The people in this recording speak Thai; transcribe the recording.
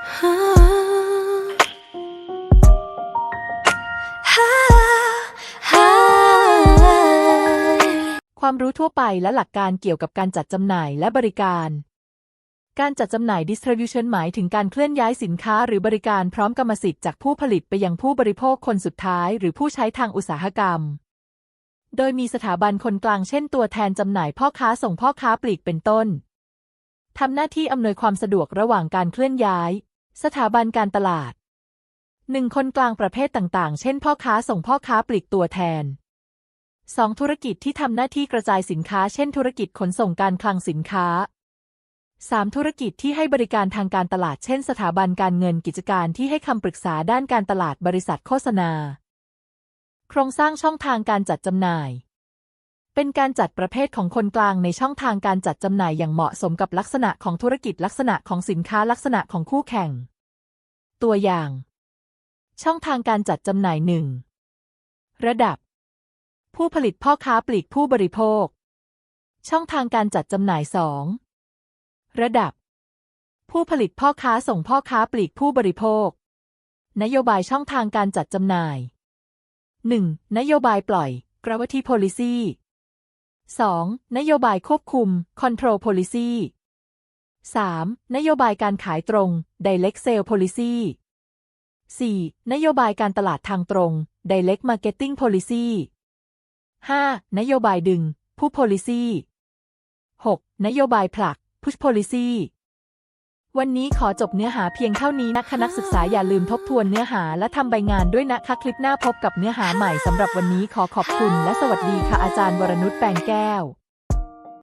ความรู้ทั่วไปและหลักการเกี่ยวกับการจัดจำหน่ายและบริการ การจัดจำหน่าย distribution หมายถึงการเคลื่อนย้ายสินค้าหรือบริการพร้อมกรรมสิทธิ์จากผู้ผลิตไปยังผู้บริโภคคนสุดท้าย หรือผู้ใช้ทางอุตสาหกรรม โดยมีสถาบันคนกลางเช่นตัวแทนจำหน่ายพ่อค้าส่งพ่อค้าปลีกเป็นต้นทำหน้าที่อำนวยความสะดวกระหว่างการเคลื่อนย้าย สถาบันการตลาดหนึ่งคนกลางประเภทต่างๆ เช่น พ่อค้าส่งพ่อค้าปลีกตัวแทนสองธุรกิจที่ทำหน้าที่กระจายสินค้า เช่น ธุรกิจขนส่งการคลังสินค้า 3. ธุรกิจที่ให้บริการทางการตลาด เช่น สถาบันการเงินกิจการที่ให้คำปรึกษาด้านการตลาดบริษัทโฆษณา โครงสร้างช่องทางการจัดจำหน่าย เป็นการจัดประเภทของคนกลางในช่องทางการจัดจำหน่ายอย่างเหมาะสมกับลักษณะของธุรกิจลักษณะของสินค้าลักษณะของคู่แข่ง ตัวอย่าง ช่องทางการจัดจำหน่ายหนึ่งระดับ ผู้ผลิตพ่อค้าปลีกผู้บริโภค ช่องทางการจัดจำหน่ายสองระดับ ผู้ผลิตพ่อค้าส่งพ่อค้าปลีกผู้บริโภค นโยบายช่องทางการจัดจำหน่าย 1. นโยบายปล่อย gravity policy 2. นโยบายควบคุม control policy 3. นโยบายการขายตรง direct sale policy 4. นโยบายการตลาดทางตรง direct marketing policy 5. นโยบายดึง ผู้ policy 6. นโยบายผลัก push policy วันนี้ขอจบเนื้อหาเพียงเท่านี้นะคะนักศึกษาอย่าลืมทบทวนเนื้อหาและทำใบงานด้วยนะคะคลิปหน้าพบกับเนื้อหาใหม่สำหรับวันนี้ขอขอบคุณ และสวัสดีค่ะอาจารย์วรนุชแปลงแก้ว